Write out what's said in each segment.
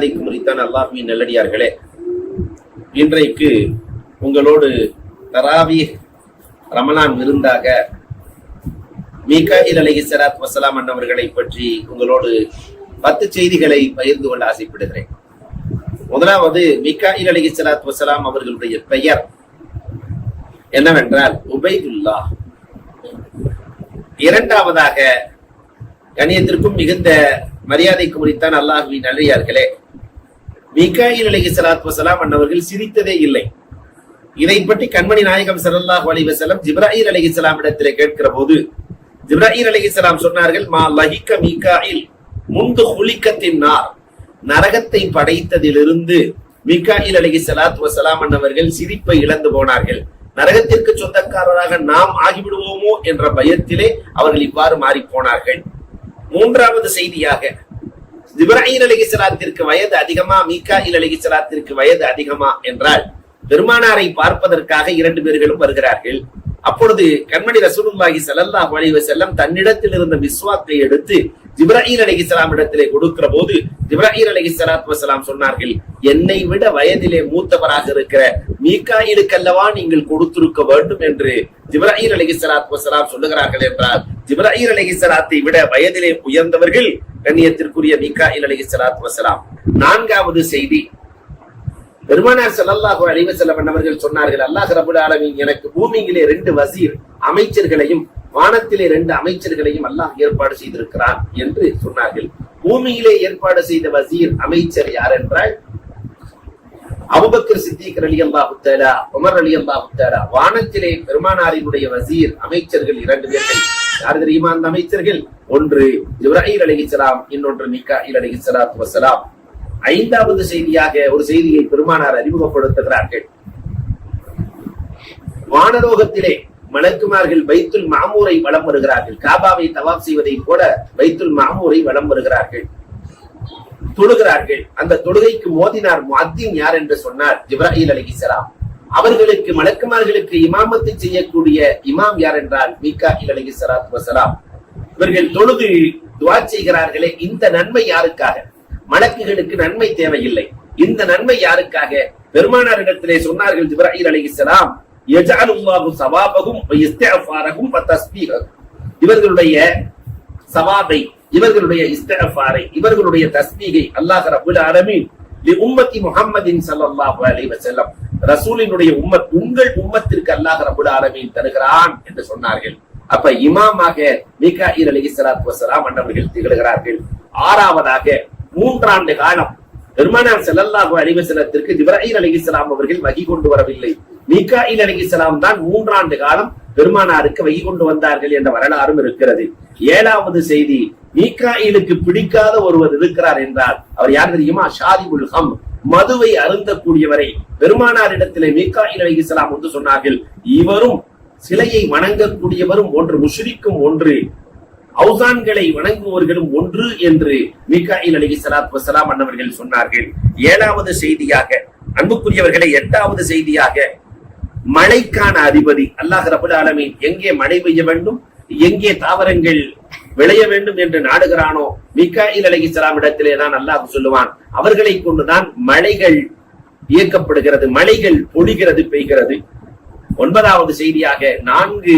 முறித்தான் அல்லாஹ்வின் நல்லடியார்களே. இன்றைக்கு உங்களோடு தராவி ரமணான் விருந்தாக மீகாயில் அலஹி சலாத் வசலாம் அண்ணவர்களை பற்றி உங்களோடு பத்து செய்திகளை பகிர்ந்து கொள்ள ஆசைப்படுகிறேன். முதலாவது மிகாயில் அலஹி சலாத் வசலாம் அவர்களுடைய பெயர் என்னவென்றால் உபைதுல்லா. இரண்டாவதாக கணியத்திற்கும் மிகுந்த மரியாதைக்கு முடித்தான் அல்லாஹுவின் நல்லியார்களே மிகாயில் அலகி சலாத் வசலாம் அன்னவர்கள் சிரித்ததே இல்லை. இதை பற்றி கண்மணி நாயகம் ஸல்லல்லாஹு அலிவசலம் வஸல்லம் ஜிப்ராயில் அலைஹிஸ்ஸலாம் இடத்திலே கேட்கிற போது ஜிப்ராயில் சலாம் சொன்னார்கள் மா லஹிக மீகாயில் முந்து குளிக்கத்தின் நார். நரகத்தை படைத்ததிலிருந்து மிகாயில் அலகி சலாத் வசலாம் அன்னவர்கள் சிரிப்பை இழந்து போனார்கள். நரகத்திற்கு சொந்தக்காரராக நாம் ஆகிவிடுவோமோ என்ற பயத்திலே அவர்கள் இவ்வாறு மாறி போனார்கள். மூன்றாவது செய்தியாக ஜிப்ராயில் அலைஹிஸ்ஸலாத்திற்கு வயது அதிகமா மீகாயில் அலைஹிஸ்ஸலாத்திற்கு வயது அதிகமா என்றால் பெருமானாரை பார்ப்பதற்காக இரண்டு பேர்களும் வருகிறார்கள். அப்பொழுது கண்மணி ரசூலுல்லாஹி ஸல்லல்லாஹு அலைஹி வஸல்லம் தன்னிடத்தில் இருந்த மிஸ்வாக்கை எடுத்து ஜிப்ராயில் அலைஹிஸ்ஸலாம் இடத்திலே கொடுக்கிற போது ஜிப்ராயில் அலைஹிஸ்ஸலாத்து வஸலாம் சொன்னார்கள் என்னை விட வயதிலே மூத்தவராக இருக்கிற மீகாயிலுக்கல்லவா நீங்கள் கொடுத்திருக்க வேண்டும்? என்று ஜிப்ராயில் அலைஹிஸ்ஸலாத்து வஸலாம் சொல்லுகிறார்கள் என்றால் ஜிப்ராயில் அலைஹிஸ்ஸலாத்தை விட வயதிலே உயர்ந்தவர்கள் கண்ணியத்திற்குரிய மீகா இலகி சலாத் வசலாம் நான்காவது செய்தி. பெருமானார் செல்லல்லாஹு அழிவு வஸல்லம் அவர்கள் சொன்னார்கள் அல்லாஹ் ரபுல் ஆலமின் எனக்கு பூமியிலே ரெண்டு வசீர் அமைச்சர்களையும் வானத்திலே ரெண்டு அமைச்சர்களையும் அல்லாஹ் ஏற்பாடு செய்திருக்கிறான் என்று சொன்னார்கள். பூமியிலே ஏற்பாடு செய்த வசீர் அமைச்சர் யார் என்றால் அபுபக்கர் சித்திக் அலி அல்லாஹு தஆலா உமர் அலி அல்லாஹு வானத்திலே பெருமானாரினுடைய வசீர் அமைச்சர்கள் இரண்டு பேர்கள். யார் தெரியுமா அந்த அமைச்சர்கள்? ஒன்று இப்ராஹிம் அலைஹிஸ்ஸலாம் இன்னொன்று மிகாயில் அலைஹிஸ்ஸலாத்து வசலாம். ஐந்தாவது செய்தியாக ஒரு செய்தியை பெருமானார் அறிமுகப்படுத்துகிறார்கள். வானரோகத்திலே மலக்குமார்கள் பைத்துல் மாமூரை வலம் வருகிறார்கள். காபாவை தவாப் செய்வதை போல பைத்துல் மாமூரை வலம் வருகிறார்கள். தொழுகிறார்கள். அந்த தொழுகைக்கு மோதினார் முஅத்தின் யார் என்று சொன்னார் ஜிப்ராஹில் அலைஹிஸ்ஸலாம் அவர்களுக்கு மலக்குமார்களுக்கு இமாமத்தை செய்யக்கூடிய இமாம் யார் என்றால் மீகாயில் அலைஹிஸ்ஸலாத்து வசலாம். இவர்கள் தொழுது துவா செய்கிறார்களே இந்த நன்மை யாருக்காக? மலக்குகளுக்கு நன்மை தேவையில்லை. இந்த நன்மை யாருக்காக? பெருமானாரிடத்திலே சொன்னார்கள் ஜிப்ராஹில் அலைஹிஸ்ஸலாம் யஜஅலுல்லாஹு சவாபகும் வ இவர்களுடைய சவாபை இவர்களுடைய இஸ்திஃபாரை இவர்களுடைய தஸ்மீகை அல்லாஹ் ரபுல் ஆலமீன் உம்மத்தி முஹம்மதின் சல்லாஹு அலி வசல்லம் ரசூலினுடைய உம்மத் உங்கள் உம்மத்திற்கு அல்லாஹ் ரபுல் ஆலமீன் தருகிறான் என்று சொன்னார்கள். அப்ப இமாமாக மீகாயில் அலைஹிஸ்ஸலாத்து வசலாம் அன்னவர்கள் திகழ்கிறார்கள். ஆறாவதாக மூன்றாண்டு காலம் பெருமானார் செல்லல்லாஹு அலிவசலத்திற்கு வஸல்லத்திற்கு அலிகிஸ்லாம் அவர்கள் வகி கொண்டு வரவில்லை. மீகாயில் அலிகிஸ்லாம் தான் மூன்றாண்டு காலம் பெருமானாருக்கு வகி கொண்டு வந்தார்கள் என்ற வரலாறும் இருக்கிறது. ஏழாவது செய்தி மீகாயிலுக்கு பிடிக்காத ஒருவர் இருக்கிறார் என்றால் அவர் யார் தெரியுமா? ஷாதிபுல் ஹம் மதுவை அருந்தக்கூடியவரை பெருமானாரிடத்திலே மீகாயில் அலிகிஸ்லாம் வந்து சொன்னார்கள் இவரும் சிலையை வணங்கக்கூடியவரும் ஒன்று முஷ்ரிக்கும் ஒன்று அவுசான்களை வணங்குவவர்களும் ஒன்று என்று மீகாயில் அலி சலாத் வசலாம் அண்ணவர்கள் சொன்னார்கள். ஏழாவது செய்தியாக அன்புக்குரியவர்களை எட்டாவது செய்தியாக மழைக்கான அதிபதி அல்லாஹ் ரபுல் ஆலமீன் எங்கே மழை பெய்ய வேண்டும் எங்கே தாவரங்கள் விளைய வேண்டும் என்று நாடுகிறானோ மிகாயில் அலகி சலாம் இடத்திலே தான் அல்லாஹ் சொல்லுவான். அவர்களை கொண்டுதான் மழைகள் இயக்கப்படுகிறது மழைகள் பொழிகிறது பெய்கிறது. ஒன்பதாவது செய்தியாக நான்கு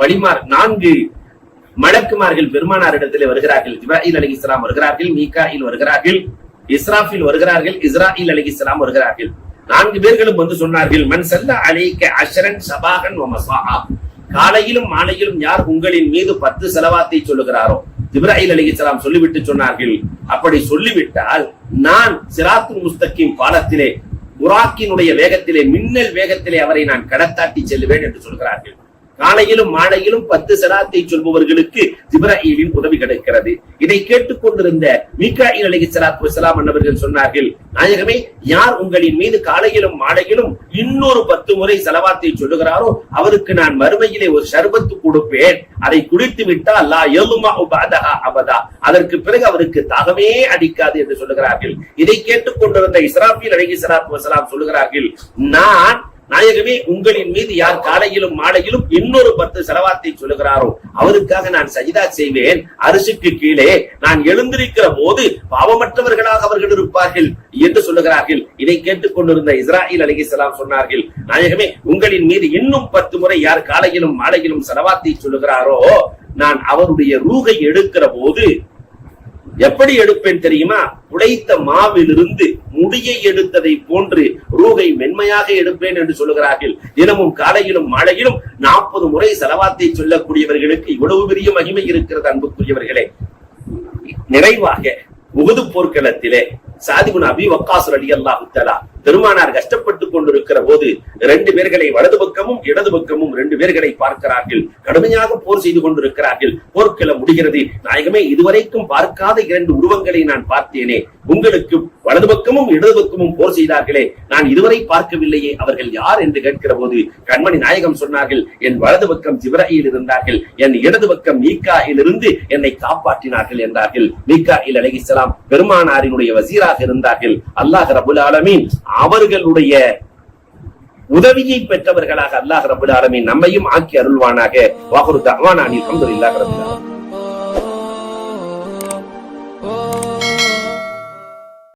வழிமார் நான்கு மலக்குமார்கள் பெருமானாரிடத்திலே வருகிறார்கள். ஜிப்ராஹில் அலி இஸ்லாம் வருகிறார்கள் மீகாயில் வருகிறார்கள் இஸ்ராஃபில் வருகிறார்கள் இஸ்ராயில் அலி இஸ்லாம் வருகிறார்கள். நான்கு பேர்களும் வந்து சொன்னார்கள் மன் செல்ல அலைக்க அஷரன் சபாகன் வமசாஹா காலையிலும் மாலையிலும் யார் உங்களின் மீது பத்து செலவாத்தை சொல்லுகிறாரோ? இப்ராஹில் அலி இஸ்லாம் சொல்லிவிட்டு சொன்னார்கள். அப்படி சொல்லிவிட்டால் நான் சிராத்து முஸ்தகிம் பாலத்திலே புராக்கினுடைய வேகத்திலே மின்னல் வேகத்திலே அவரை நான் கடத்தாட்டி செல்லுவேன் என்று சொல்கிறார்கள். காலையிலும் மாலையிலும் பத்து சலாத்தை சொல்பவர்களுக்கு ஜிப்ராஹிலின் உதவி கிடைக்கிறது. இதை கேட்டுக்கொண்டிருந்த மீகாயில் அலி சலாத்து வசலாம் அன்னவர்கள் சொன்னார்கள் நாயகமே யார் உங்களின் மீது காலையிலும் மாலையிலும் இன்னொரு பத்து முறை செலவாத்தை சொல்லுகிறாரோ அவருக்கு நான் மறுமையிலே ஒரு சர்பத்து கொடுப்பேன். அதை குடித்து விட்டால் லா எழுமா உபாதகா அபதா. அதற்கு பிறகு அவருக்கு தாகமே அடிக்காது என்று சொல்லுகிறார்கள். இதை கேட்டுக்கொண்டிருந்த இஸ்ராஃபில் அழகி சலாத்து வசலாம் சொல்லுகிறார்கள் நான் நாயகமே உங்களின் மீது யார் காலையிலும் மாலையிலும் இன்னொரு பத்து செலவாத்தை சொல்லுகிறாரோ அவருக்காக நான் சஜிதா செய்வேன். அரிசிக்கு கீழே நான் எழுந்திருக்கிற போது பாவமற்றவர்களாக அவர்கள் இருப்பார்கள் என்று சொல்லுகிறார்கள். இதை கேட்டுக் கொண்டிருந்த இஸ்ராயில் அலிகிஸ்லாம் சொன்னார்கள் நாயகமே உங்களின் மீது இன்னும் பத்து முறை யார் காலையிலும் மாலையிலும் செலவாத்தை சொல்லுகிறாரோ நான் அவருடைய ரூகை எடுக்கிற போது எப்படி எடுப்பேன் தெரியுமா? உடைத்த மாவிலிருந்து முடியை எடுத்ததை போன்று ரூகை மென்மையாக எடுப்பேன் என்று சொல்லுகிறார்கள். தினமும் காலையிலும் மாலையிலும் நாற்பது முறை செலவாத்தை சொல்லக்கூடியவர்களுக்கு இவ்வளவு பெரிய மகிமை இருக்கிறது அன்புக்குரியவர்களே. நிறைவாக உகுது போர்க்களத்திலே சாதிபுன் அபி வக்காசுர் அலி அல்லா உத்தலா பெருமானார் கஷ்டப்பட்டு கொண்டிருக்கிற போது ரெண்டு பேர்களை வலது பக்கமும் இடது பக்கமும் ரெண்டு பேர்களை பார்க்கிறார்கள். கடுமையாக போர் செய்து கொண்டிருக்கிறார்கள். போர்க்களம் முடிகிறது. நாயகமே இதுவரைக்கும் பார்க்காத இரண்டு உருவங்களை நான் பார்த்தேனே. உங்களுக்கு வலது பக்கமும் இடது பக்கமும் போர் செய்தார்களே. நான் இதுவரை பார்க்கவில்லையே. அவர்கள் யார் என்று கேட்கிற போது கண்மணி நாயகம் சொன்னார்கள் என் வலது பக்கம் ஜிப்ராயில் இருந்தார்கள். என் இடது பக்கம் மீக்காயில் இருந்து என்னை காப்பாற்றினார்கள் என்றார்கள். மீகாயில் அலகிசலாம் பெருமானாரினுடைய வசீராக இருந்தார்கள். அல்லாஹ் ரபுல் ஆலமீன் அவர்களுடைய உதவியை பெற்றவர்களாக அல்லாஹ் ரபுல் ஆலமீன் நம்மையும் ஆக்கி அருள்வானாக. வாகுரு தவானானி அல்ஹம்துலில்லாஹ் ரபுல் ஆலமீன்.